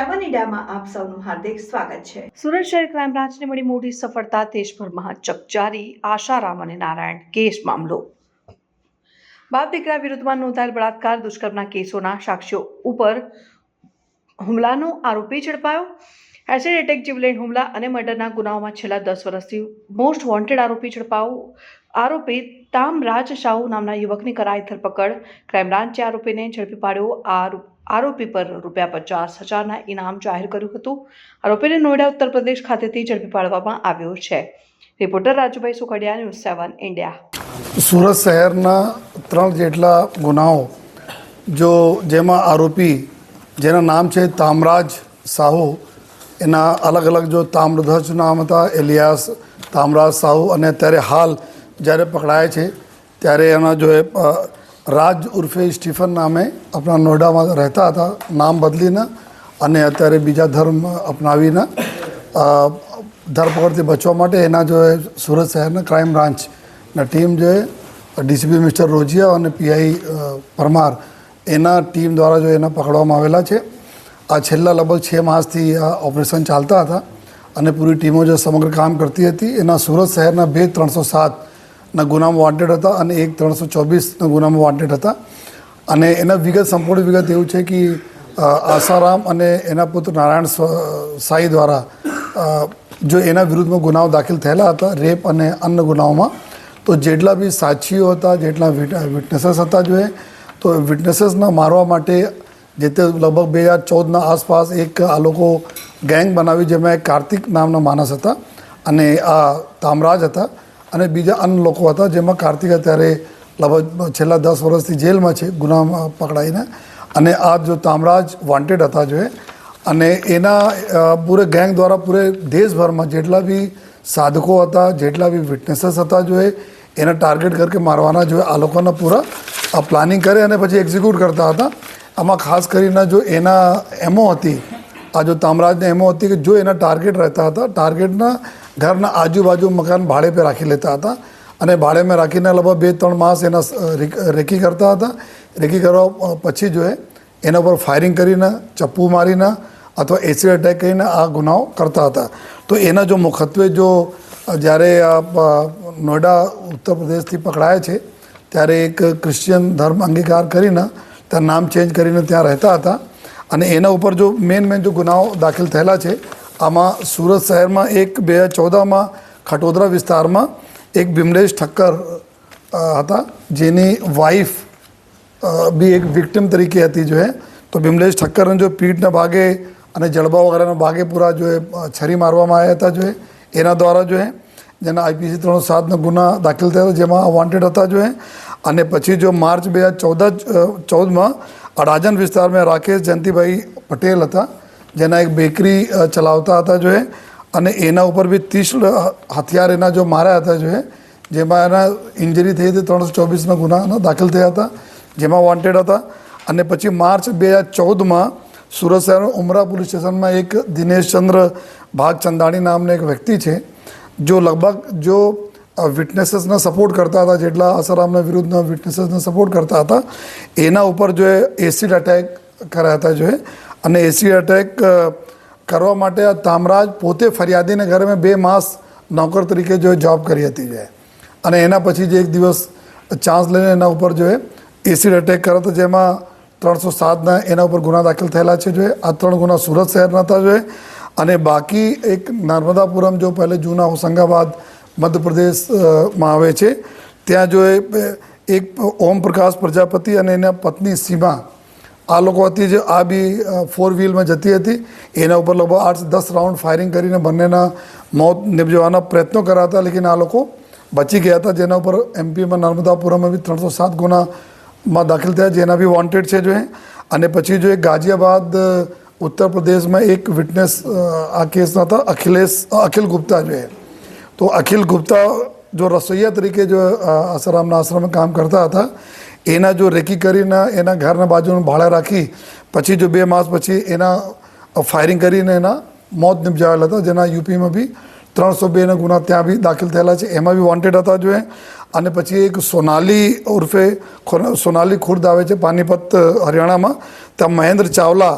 ઇન્ડિયામાં આપ સૌનું હાર્દિક સ્વાગત છે. સુરત શહેર ક્રાઇમ બ્રાન્ચને મળી મોટી સફળતા, દેશભરમાં ચકચારી આશારામ અને નારાયણ કેસ મામલો. બાપ દીકરા વિરુદ્ધમાં નોંધાયેલ બળાત્કાર, દુષ્કર્મના કેસોના સાક્ષીઓ ઉપર હુમલાનો આરોપી ઝડપાયો. એસિડ એટેક, જીવલેણ હુમલા અને મર્ડરના ગુનાઓમાં છેલ્લા દસ વર્ષથી મોસ્ટ વોન્ટેડ આરોપી ઝડપાયો આરોપી તામરાજ શાહુ નામના યુવકની કરાઈ ધરપકડ. ક્રાઇમ બ્રાન્ચે આરોપીને ઝડપી પાડ્યો. આરો- આરોપી પર રૂપિયા પચાસ હજારના ઇનામ જાહેર કર્યું હતું. આરોપીને નોઈડા ઉત્તર પ્રદેશ ખાતેથી ઝડપી પાડવામાં આવ્યો છે. Reporter Rajubhai Sukhadia, news seven, India. Surat શહેરના ત્રણ જેટલા ગુનાઓ, જો જેમાં આરોપી, જેના નામ છે તામરાજ સાહુ એના અલગ અલગ જો તામ્રધ્વજ નામ હતા, એલિયાસ, તામરાજ સાહુ અને અત્યારે હાલ જ્યારે પકડાય છે, ત્યારે એના જો રાજ ઉર્ફે સ્ટીફન નામે આપણા નોઈડામાં રહેતા હતા, નામ બદલીને અને અત્યારે બીજા ધર્મ અપનાવીને ધરપકડથી બચવા માટે એના જો સુરત શહેરના ક્રાઇમ બ્રાન્ચના ટીમ જો ડીસીપી મિસ્ટર રોજિયા અને પીઆઈ પરમાર એના ટીમ દ્વારા જો એને પકડવામાં આવેલા છે આ છેલ્લા લગભગ છ માસથી આ ઓપરેશન ચાલતા હતા અને પૂરી ટીમો જે સમગ્ર કામ કરતી હતી, એના સુરત શહેરના બે ત્રણસો સાતના ગુનામાં વોન્ટેડ હતા અને એક ત્રણસો ચોવીસના ગુનામાં વોન્ટેડ હતા. અને એના વિગત, સંપૂર્ણ વિગત એવું છે કે આસારામ અને એના પુત્ર નારાયણ સાઈ દ્વારા જો એના વિરુદ્ધમાં ગુનાઓ દાખલ થયેલા હતા, રેપ અને અન્ય ગુનાઓમાં, તો જેટલા બી સાક્ષીઓ હતા, જેટલા વિટનેસીસ હતા જોઈએ તો વિટનેસીસના મારવા માટે જે તે લગભગ બે હજાર ચૌદના આસપાસ એક આ લોકો ગેંગ બનાવી જેમાં એક કાર્તિક નામના માણસ હતા અને આ તામરાજ હતા અને બીજા અન્ય લોકો હતા જેમાં કાર્તિક અત્યારે લગભગ છેલ્લા દસ વર્ષથી જેલમાં છે ગુનામાં પકડાઈને અને આ જો તામરાજ વોન્ટેડ હતા જો અને એના પૂરે ગેંગ દ્વારા પૂરે દેશભરમાં જેટલા બી સાધકો હતા જેટલા બી વિટનેસીસ હતા જો એ એને ટાર્ગેટ કરકે મારવાના જો આ લોકોના પૂરા પ્લાનિંગ કરે અને પછી એક્ઝિક્યુટ કરતા હતા આમાં ખાસ કરીને જો એના એમો હતી, આ જો તામરાજને એમો હતી કે જો એના ટાર્ગેટ રહેતા હતા ટાર્ગેટના ઘરના આજુબાજુ મકાન ભાડે પર રાખી લેતા હતા અને ભાડેમાં રાખીને લગભગ બે ત્રણ માસ એના રેકી કરતા હતા. રેકી કરવા પછી જો એના ઉપર ફાયરિંગ કરીને, ચપ્પુ મારીને અથવા એસિડ એટેક કરીને આ ગુનાઓ કરતા હતા. તો એના જો મુખત્વે જો જ્યારે આ નોઈડા ઉત્તર પ્રદેશથી પકડાય છે, ત્યારે એક ક્રિશ્ચિયન ધર્મ અંગીકાર કરીને ત્યાં નામ ચેન્જ કરીને ત્યાં રહેતા હતા. અને એના ઉપર જો મેન મેન જો ગુનાઓ દાખલ થયેલા છે, આમાં સુરત શહેરમાં એક, બે હજાર ચૌદમાં ખટોદરા વિસ્તારમાં એક ભીમલેશ ઠક્કર હતા. જેની વાઈફ બી એક વિક્ટિમ તરીકે હતી જો એ તો ભીમલેશ ઠક્કરને જો પીઠના ભાગે અને જડબા વગેરેના ભાગે પૂરા જો છરી મારવામાં આવ્યા હતા જો એના દ્વારા જો જેના આઈપીસી ત્રણસો સાતના ગુના દાખલ થયો જેમાં વોન્ટેડ હતા જો અને પછી જો માર્ચ બે હજાર ચૌદ ચૌદમાં અડાજન વિસ્તારમાં રાકેશ જયંતિભાઈ પટેલ હતા, જેના એક બેકરી ચલાવતા હતા જો અને એના ઉપર બી ત્રીસ હથિયાર એના જો માર્યા હતા જો જેમાં એના ઇન્જરી થઈ હતી ત્રણસો ચોવીસના ગુના દાખલ થયા હતા, જેમાં વોન્ટેડ હતા. અને પછી માર્ચ બે હજાર ચૌદમાં સુરત શહેર ઉમરા પોલીસ સ્ટેશનમાં એક દિનેશચંદ્ર ભાગચંદાણી નામનો એક વ્યક્તિ છે, જો લગભગ જો વિટનેસીસને સપોર્ટ કરતા હતા, જેટલા આસારામના વિરુદ્ધના વિટનેસીસને સપોર્ટ કરતા હતા, એના ઉપર જો એ એસિડ અટેક કર્યા હતા જો અને એસિડ અટેક કરવા માટે આ તામરાજ પોતે ફરિયાદીને ઘરે મેં બે માસ નોકર તરીકે જો જોબ કરી હતી જે અને એના પછી જે એક દિવસ ચાન્સ લઈને એના ઉપર જો એસિડ અટેક કર્યો હતો, જેમાં ત્રણસો સાતના એના ઉપર ગુના દાખલ થયેલા છે જો આ ત્રણ ગુના સુરત શહેરના હતા જો અને બાકી એક નર્મદાપુરમ જો પહેલે જૂના હોશંગાબાદ મધ્યપ્રદેશમાં આવે છે. ત્યાં જો એક ઓમ પ્રકાશ પ્રજાપતિ અને એના પત્ની સીમા, આ લોકો હતી જે આ બી ફોર વ્હીલમાં જતી હતી. એના ઉપર લગભગ આઠ દસ રાઉન્ડ ફાયરિંગ કરીને બંનેના મોત નિપજવાના પ્રયત્નો કર્યા હતા લેકિન આ લોકો બચી ગયા હતા. જેના ઉપર એમપીમાં નર્મદાપુરમમાં બી ત્રણસો સાત ગુનામાં દાખલ થયા, જેના બી વોન્ટેડ છે જો એ. અને પછી જો એ ગાઝિયાબાદ ઉત્તર પ્રદેશમાં એક વિટનેસ આ કેસના હતા, અખિલેશ, અખિલ ગુપ્તા જો એ. તો અખિલ ગુપ્તા જો રસોઈયા તરીકે જો આસારામના આશ્રમમાં કામ કરતા હતા એના જો રેકી કરીને એના ઘરના બાજુનું ભાડે રાખી પછી જો બે માસ પછી એના ફાયરિંગ કરીને એના મોત નિપજાવેલા હતા જેના યુપીમાં બી ત્રણસો બેના ગુના ત્યાં બી દાખલ થયેલા છે એમાં બી વોન્ટેડ હતા જો અને પછી એક સોનાલી ઉર્ફે સોનાલી ખુર્દ આવે છે પાનીપત હરિયાણામાં ત્યાં મહેન્દ્ર ચાવલા